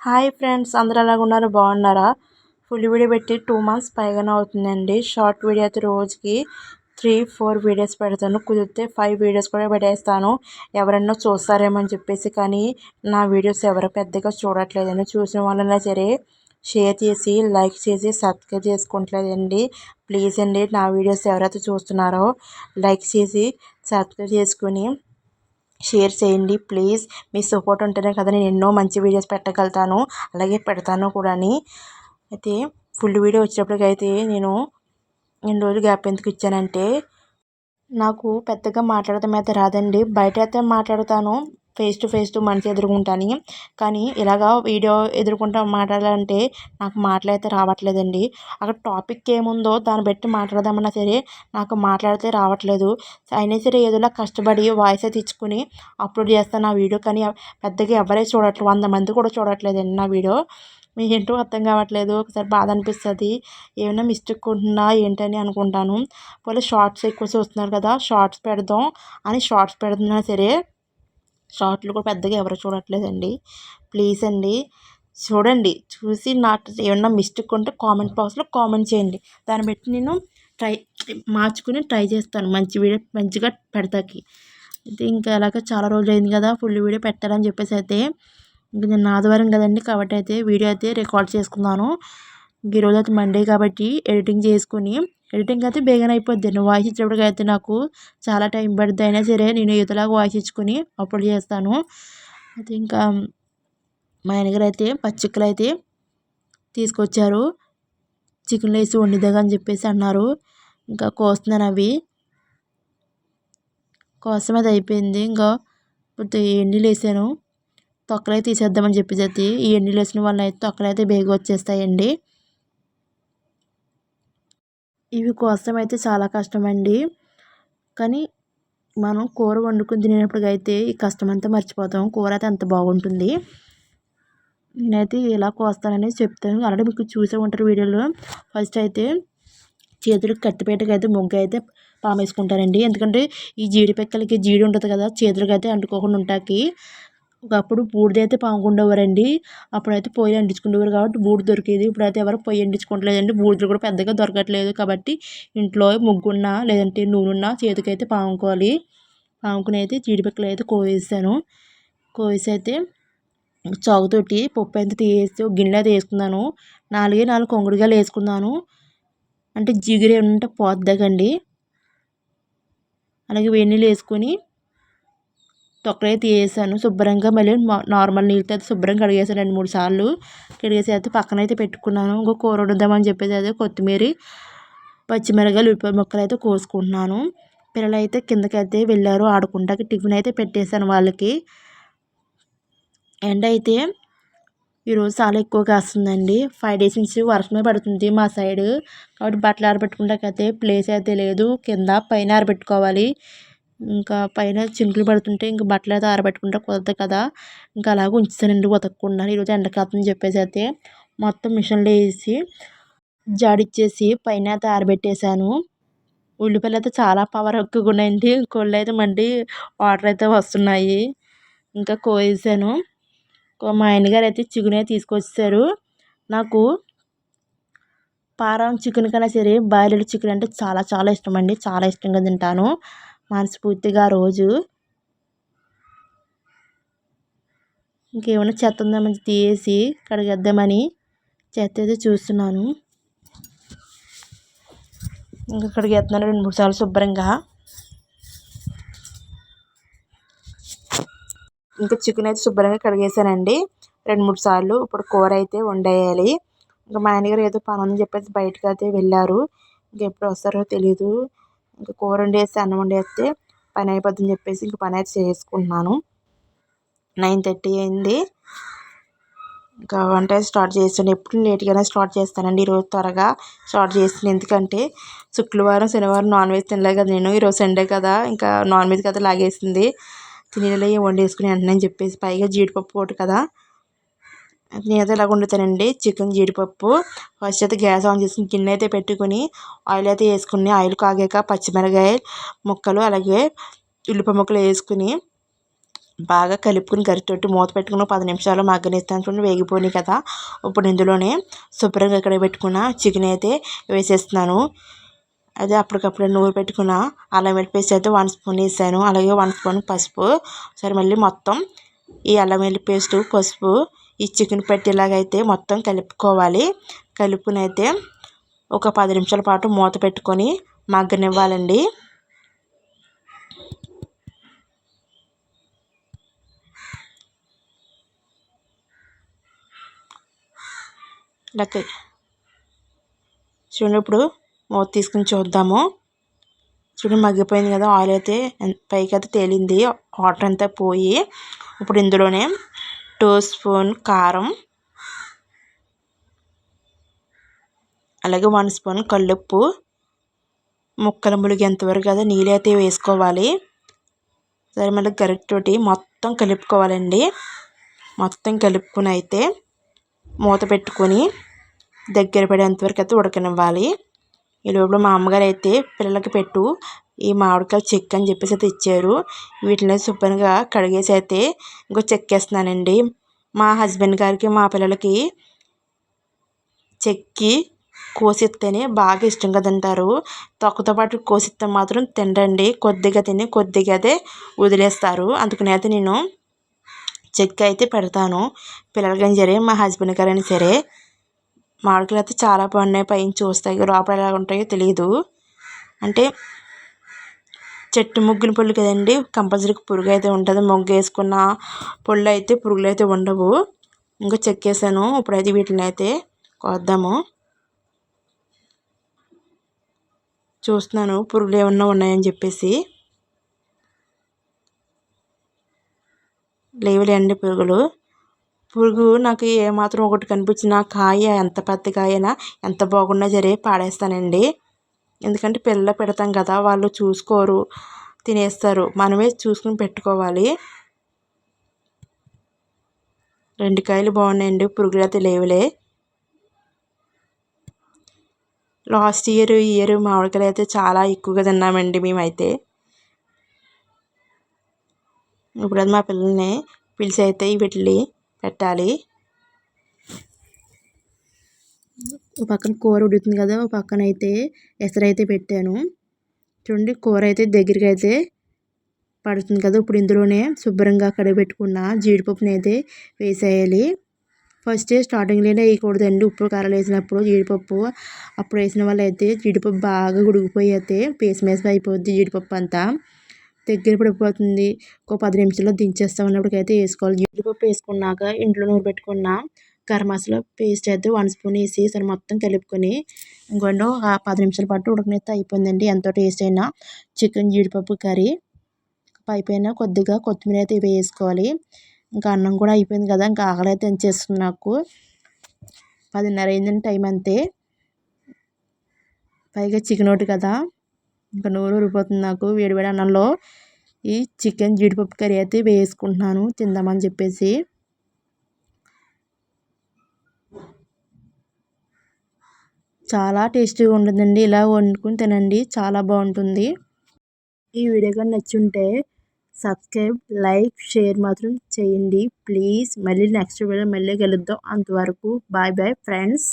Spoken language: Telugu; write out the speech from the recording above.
హాయ్ ఫ్రెండ్స్ అందరూ ఎలాగ ఉన్నారు? బాగున్నారా? ఫుల్ వీడియో పెట్టి టూ మంత్స్ పైగానే అవుతుందండి. షార్ట్ వీడియో అయితే రోజుకి త్రీ ఫోర్ వీడియోస్ పెడతాను. కుదిరితే ఫైవ్ వీడియోస్ కూడా పెట్టేస్తాను. ఎవరన్నా చూస్తారేమో అని చెప్పేసి కానీ నా వీడియోస్ ఎవరు పెద్దగా చూడట్లేదండి చూసిన వాళ్ళైనా సరే షేర్ చేసి లైక్ చేసి సబ్స్క్రైబ్ చేసుకోవట్లేదండి ప్లీజ్ అండి నా వీడియోస్ ఎవరైతే చూస్తున్నారో లైక్ చేసి సబ్స్క్రైబ్ చేసుకుని షేర్ చేయండి ప్లీజ్. మీ సపోర్ట్ ఉంటేనే కదా నేను ఎన్నో మంచి వీడియోస్ పెట్టగలుగుతాను. అలాగే పెడతాను కూడా అయితే ఫుల్ వీడియో వచ్చేటప్పటికైతే నేను ఎన్ని రోజులు గ్యాప్ ఎందుకు ఇచ్చానంటే నాకు పెద్దగా మాట్లాడటం అయితే రాదండి. బయట అయితే మాట్లాడతాను. ఫేస్ టు ఫేస్ టు మనిషి ఎదుర్కొంటాను. కానీ ఇలాగా వీడియో ఎదుర్కొంటా మాట్లాడాలంటే నాకు మాట్లాడితే రావట్లేదండి. అక్కడ టాపిక్ ఏముందో దాన్ని బట్టి మాట్లాడదామన్నా సరే నాకు మాట్లాడితే రావట్లేదు. అయినా సరే ఏదోలా కష్టపడి వాయిస్ అయితే ఇచ్చుకుని అప్లోడ్ చేస్తాను నా వీడియో. కానీ పెద్దగా ఎవరే చూడట్లేదు వంద మంది కూడా చూడట్లేదండి నా వీడియో. ఏంటో అర్థం కావట్లేదు. ఒకసారి బాధ అనిపిస్తుంది. ఏమైనా మిస్టేక్ ఉంటుందా ఏంటని అనుకుంటాను. పోలే షార్ట్స్ ఎక్కువ చూస్తున్నారు కదా షార్ట్స్ పెడదాం అని షార్ట్స్ పెడుతున్నా సరే షార్ట్లు కూడా పెద్దగా ఎవరు చూడట్లేదండి. ప్లీజ్ అండి చూడండి. చూసి నాకు ఏమన్నా మిస్టేక్ ఉంటే కామెంట్ బాక్స్లో కామెంట్ చేయండి. దాన్ని బట్టి నేను ట్రై మార్చుకుని ట్రై చేస్తాను. మంచి వీడియో మంచిగా పెడతాకి. అయితే ఇంకా అలాగ చాలా రోజులు అయింది కదా ఫుల్ వీడియో పెట్టాలని చెప్పేసి అయితే ఇంక నేను ఆదివారం కదండి కాబట్టి అయితే వీడియో అయితే రికార్డ్ చేసుకున్నాను. ఈరోజు అయితే మండే కాబట్టి ఎడిటింగ్ చేసుకుని ఎడిటింగ్ అయితే బేగన అయిపోద్ది. వాయిస్ ఇచ్చేటప్పటికి అయితే నాకు చాలా టైం పడుతుంది అయినా సరే నేను ఈతలాగా వాయిస్ ఇచ్చుకొని అప్లోడ్ చేస్తాను. అయితే ఇంకా మా ఆయనగారు అయితే పచ్చిక్కలు అయితే తీసుకొచ్చారు. చికెన్ వేసి వండిద్దాగా అని చెప్పేసి అన్నారు. ఇంకా కోస్తున్నాను అవి. కోసం అది అయిపోయింది. ఇంకా ఇప్పుడు ఎన్ని వేసాను. తొక్కలే తీసేద్దామని చెప్పేసి ఈ ఎన్ని వేసిన వల్ల అయితే తొక్కలు అయితే బేగ వచ్చేస్తాయండి. ఇవి కోసం అయితే చాలా కష్టమండి. కానీ మనం కూర వండుకుని తినేటప్పటికైతే ఈ కష్టం అంతా మర్చిపోతాం. కూర అయితే అంత బాగుంటుంది. నేనైతే ఎలా కోస్తానని చెప్తాను. ఆల్రెడీ మీకు చూసే ఉంటారు వీడియోలో. ఫస్ట్ అయితే చేతులకు కత్తిపేటకి అయితే ముగ్గు అయితే పామేసుకుంటారండి ఎందుకంటే ఈ జీడిపెక్కలకి జీడి ఉంటుంది కదా చేతులకి అయితే అంటుకోకుండా ఉంటాకి. ఒకప్పుడు బూడిదైతే పాముకుండేవారండి. అప్పుడైతే పొయ్యి అంటించుకునేవారు కాబట్టి బూడిద దొరికేది. ఇప్పుడైతే ఎవరు పొయ్యి అంటించుకోవట్లేదండి బూడిదలు కూడా పెద్దగా దొరకట్లేదు కాబట్టి ఇంట్లో ముగ్గున్నా లేదంటే నూనె ఉన్న చేతికైతే పాముకోవాలి. పాముకుని అయితే జీడిపక్కలు అయితే కోవేసాను కోవేసి అయితే చాకుతోటి పప్పు అయితే తీసి గిన్నెలో అయితే వేసుకున్నాను. నాలుగే నాలుగు కొంగుడుగాలు వేసుకున్నాను. అంటే జిగురు ఏమంటే పోద్దగండి అలాగే వెన్నీళ్ళు వేసుకొని తొక్కలే వేసాను శుభ్రంగా మళ్ళీ నార్మల్ నీళ్ళతో అయితే శుభ్రంగా కడిగేసాను రెండు మూడు సార్లు. కడిగేసి అయితే పక్కన అయితే పెట్టుకున్నాను. ఇంకో కూర వండుదామని చెప్పేసి అయితే కొత్తిమీర పచ్చిమిరకాయలు ఉల్లిపాయ ముక్కలు అయితే కోసుకుంటున్నాను. పిల్లలు అయితే కిందకి అయితే వెళ్ళారు ఆడుకుంటాకి. టిఫిన్ అయితే పెట్టేశాను వాళ్ళకి. ఎండ అయితే ఈరోజు చాలా ఎక్కువ కాస్తుందండి. ఫైవ్ డేస్ నుంచి వర్షమే పడుతుంది మా సైడ్. కాబట్టి బట్టలు ఆరబెట్టుకుంటాకైతే ప్లేస్ అయితే లేదు. కింద పైన ఆరబెట్టుకోవాలి. ఇంకా పైన చినుకులు పడుతుంటే ఇంకా బట్టలు అయితే ఆరబెట్టుకుంటే కుదరదు కదా. ఇంకా అలాగ ఉంచుతానండి ఉతకకుండా. ఈరోజు ఎండకాలని చెప్పేసి అయితే మొత్తం మిషన్లో వేసి జాడిచ్చేసి పైన అయితే ఆరబెట్టేశాను. ఉల్లిపాయలు అయితే చాలా పవర్ ఎక్కువగా ఉన్నాయండి. కోళ్ళు అయితే మండి వాటర్ అయితే వస్తున్నాయి. ఇంకా కోసాను మా ఆయనగారు అయితే చికెన్ అయితే తీసుకొచ్చారు నాకు పారం చికెన్ కన్నా సరే బాయిలర్ చికెన్ అంటే చాలా చాలా ఇష్టం అండి. చాలా ఇష్టంగా తింటాను. మనస్ఫూర్తిగా రోజు ఇంకేమైనా చెత్త ఉందామని తీసి కడిగేద్దామని చెత్త అయితే చూస్తున్నాను. ఇంకా కడిగేస్తున్నాను రెండు మూడు సార్లు శుభ్రంగా. ఇంకా చికెన్ అయితే శుభ్రంగా కడిగేసానండి. రెండు మూడు సార్లు ఇప్పుడు కూర అయితే వండేయాలి. ఇంకా మా ఆయనగారు ఏదో పని ఉందని చెప్పేసి బయటకు అయితే వెళ్ళారు. ఇంకెప్పుడు వస్తారో తెలీదు. ఇంకా కూర వండేసి అన్నం వండేస్తే పని అయిపోద్దని చెప్పేసి ఇంక పని అయితే చేసుకుంటున్నాను. నైన్ థర్టీ అయింది. ఇంకా వంట స్టార్ట్ చేస్తాను. ఎప్పుడు లేట్గానే స్టార్ట్ చేస్తానండి ఈరోజు త్వరగా స్టార్ట్ చేస్తాను. ఎందుకంటే శుక్రవారం శనివారం నాన్ వెజ్ తినలే కదా నేను. ఈరోజు సండే కదా ఇంకా నాన్ వెజ్ కదా లాగేసింది. తినేలే వండేసుకుని వెంటనే చెప్పేసి పైగా జీడిపప్పు ఒకటి కదా. నేనైతే ఇలాగ వండుతానండి. చికెన్ జీడిపప్పు. ఫస్ట్ అయితే గ్యాస్ ఆన్ చేసుకుని గిన్నె అయితే పెట్టుకుని ఆయిల్ అయితే వేసుకుని ఆయిల్ కాగాక పచ్చిమిరకాయ ముక్కలు అలాగే ఉల్లిపాయ ముక్కలు వేసుకుని బాగా కలుపుకుని గరిటెట్టి మూత పెట్టుకుని పది నిమిషాలు మగ్గనిస్తాను చూడండి. వేగిపోయినాయి కదా. ఇప్పుడు ఇందులోనే శుభ్రంగా ఇక్కడ పెట్టుకున్న చికెన్ అయితే వేసేస్తున్నాను. అదే అప్పటికప్పుడు నూరు పెట్టుకున్న అల్లం వెల్లుల్లి పేస్ట్ అయితే వన్ స్పూన్ వేసాను. అలాగే వన్ స్పూన్ పసుపు. సరే మళ్ళీ మొత్తం ఈ అల్లం వెల్లుల్లి పేస్ట్ పసుపు ఈ చికెన్ పెట్టేలాగైతే మొత్తం కలుపుకోవాలి. కలుపునైతే ఒక పది నిమిషాల పాటు మూత పెట్టుకొని మగ్గనివ్వాలండి. లెక్క చూడండి ఇప్పుడు మూత తీసుకుని చూద్దాము. చూడండి మగ్గిపోయింది కదా ఆయిల్ అయితే పైకి అయితే తేలింది వాటర్ అంతా పోయి ఇప్పుడు ఇందులోనే టూ స్పూన్ కారం అలాగే వన్ స్పూన్ కల్లుప్పు ముక్కలు ములిగేంతవరకు కదా నీళ్ళు అయితే వేసుకోవాలి. సరే మళ్ళీ గరిటతోటి మొత్తం కలుపుకోవాలండి. మొత్తం కలుపుకుని అయితే మూత పెట్టుకొని దగ్గర పడేంతవరకు అయితే ఉడకనివ్వాలి. ఈ లోపల మా అమ్మగారు అయితే పిల్లలకి పెట్టు ఈ మామిడికాయలు చెక్ అని చెప్పేసి అయితే ఇచ్చారు. వీటిని శుభ్రంగా కడిగేసి అయితే ఇంకో చెక్కేస్తున్నానండి మా హస్బెండ్ గారికి మా పిల్లలకి చెక్కి కోసిస్తేనే బాగా ఇష్టంగా తింటారు. తొక్కతో పాటు కోసిస్తే మాత్రం తినండి కొద్దిగా తిని కొద్దిగా అయితే వదిలేస్తారు. అందుకని అయితే నేను చెక్ అయితే పెడతాను. పిల్లలకైనా సరే మా హస్బెండ్ గారైనా సరే మామిడికాయలు అయితే చాలా బాగున్నాయి పైన చూస్తాయి లోపల ఎలా ఉంటాయో తెలియదు అంటే చెట్టు ముగ్గులు పుల్లు కదండి. కంపల్సరీ పురుగు అయితే ఉంటుంది. మొగ్గు వేసుకున్న పుళ్ళు అయితే పురుగులు అయితే ఉండవు. ఇంకా చెక్కేసాను. ఇప్పుడైతే వీటిని అయితే కోద్దాము. చూస్తున్నాను పురుగులు ఏమన్నా ఉన్నాయని చెప్పేసి. లేవులేండి పురుగులు. పురుగు నాకు ఏమాత్రం ఒకటి కనిపించిన కాయ ఎంత పెద్ద కాయనా ఎంత బాగున్నా సరే పాడేస్తానండి. ఎందుకంటే పిల్లలు పెడతాం కదా వాళ్ళు చూసుకోరు తినేస్తారు. మనమే చూసుకుని పెట్టుకోవాలి. రెండు కాయలు బాగున్నాయండి పురుగులు అయితే లేవులే. లాస్ట్ ఇయర్ ఇయర్ మామిడికాయలు అయితే చాలా ఎక్కువగా తిన్నామండి మేమైతే. ఇప్పుడు అది మా పిల్లల్ని పిలిచి అయితే వీటిని పెట్టాలి. ఒక పక్కన కూర ఉడుకుతుంది కదా ఒక పక్కన అయితే ఎసరైతే పెట్టాను. చూడండి కూర అయితే దగ్గరికి అయితే పడుతుంది కదా ఇప్పుడు ఇందులోనే శుభ్రంగా కడగబెట్టుకున్న జీడిపప్పుని అయితే వేసేయాలి. ఫస్ట్ స్టార్టింగ్లోనే వేయకూడదండి ఉప్పు కారాలు వేసినప్పుడు జీడిపప్పు. అప్పుడు వేసిన వాళ్ళు అయితే జీడిపప్పు బాగా ఉడికిపోయి అయితే పేస్ మేస్ అయిపోద్ది జీడిపప్పు అంతా. దగ్గర పడిపోతుంది ఒక పది నిమిషాల్లో దించేస్తాం అన్నప్పటికైతే వేసుకోవాలి. జీడిపప్పు వేసుకున్నాక ఇంట్లో నూరు పెట్టుకున్న గరం మసాలా పేస్ట్ అయితే వన్ స్పూన్ వేసి సరే మొత్తం కలుపుకొని ఇంకొండ పది నిమిషాల పాటు ఉడకనైతే అయిపోయిందండి. ఎంతో టేస్ట్ అయినా చికెన్ జీడిపప్పు కర్రీ. పైపైన కొద్దిగా కొత్తిమీర అయితే వేసుకోవాలి. ఇంకా అన్నం కూడా అయిపోయింది కదా ఇంకా ఆకలి అయితే ఎంచేస్తుంది నాకు. పదిన్నర అయిందండి టైం అంతే. పైగా చికెన్ ఒకటి కదా ఇంకా నోరు ఊరిపోతుంది నాకు. వేడివేడి అన్నంలో ఈ చికెన్ జీడిపప్పు కర్రీ అయితే వేసుకుంటున్నాను. తిందామని చెప్పేసి. చాలా టేస్టీగా ఉంటుందండి. ఇలా వండుకుని తినండి. చాలా బాగుంటుంది. ఈ వీడియో కానీ నచ్చుంటే సబ్స్క్రైబ్ లైక్ షేర్ మాత్రం చేయండి. ప్లీజ్. మళ్ళీ నెక్స్ట్ వీడియో మళ్ళీ కలుద్దాం. అంతవరకు బాయ్ బాయ్ ఫ్రెండ్స్.